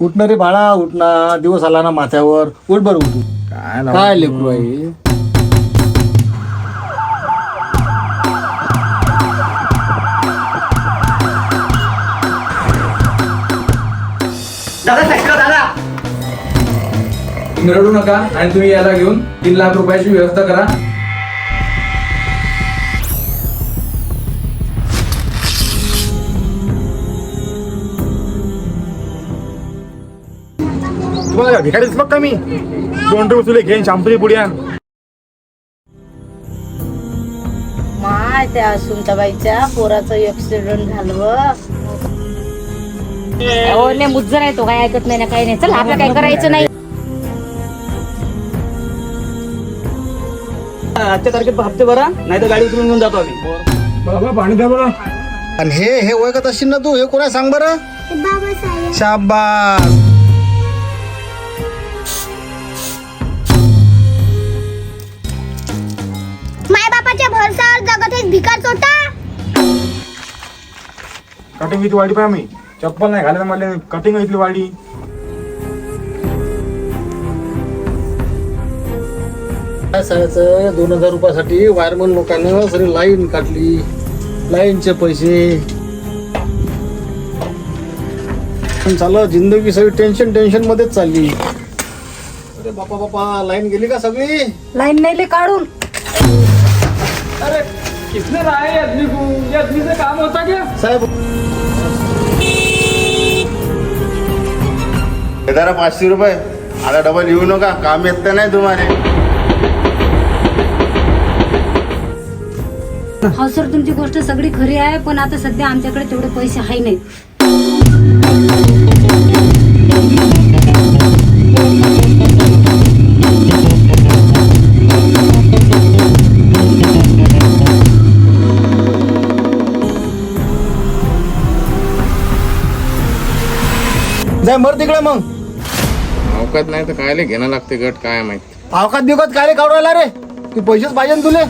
उठणं रे बाळा उठणं. दिवस आला ना माथ्यावर. उठ बरं उठ. काय लेकरू आहे? तुम्ही रडू नका आणि तुम्ही याला घेऊन तीन लाख रुपयाची व्यवस्था करा. तुम्हाला भिकारीच बघ का मी? दोन रुपये तुले घेईन शॅम्पूची पुड्या. माय त्या सुनताबाईच्या पोराचं ऍक्सिडेंट झालं हो ने मुज्जर आहे तो काय ऐकत नाही ना काही नाही. चल आपलं काय करायचं नाही. आजच्या तारखेत हप्ते भरा नाही तर गाडी उतरून घेऊन जातो आम्ही. बाबा पाणी द्या बरं. आणि हे हे ओळखत असशील ना तू? हे कोणा सांग बरं? शाबास. भरसावर जगत हे भिकार चोटा कटिंग इथली वाडी पाहिजे मी. चप्पल नाही घालायला मला कटिंग इथली वाडी. काय सांगायचं? दोन हजार रुपयासाठी वायरमन लोकांना सगळी लाईन काढली. लाईनचे पैसे. पण चाललं जिंदगी सगळी टेन्शन टेन्शन मध्येच चालली. अरे बापा बापा लाईन गेली का सगळी? लाईन नाही काढून. अरे किसने रहा है ये आदमी को ये आदमी से काम होता क्या? साहेब। हे जरा पाचशे रुपये. आता डबल येऊ नका. काम येत तर नाही तुम्हाला. हो सर तुमची गोष्ट सगळी खरी आहे पण आता सध्या आमच्याकडे तेवढे पैसे आहे नाहीत जाय मर तिकडे मग. अवकात नाही तर कायले घेणं लागते गट काय माहीत. अवकात बिवकात काय रे काढून राहिला रे? तू पैसेच पाहिजे ना तुले.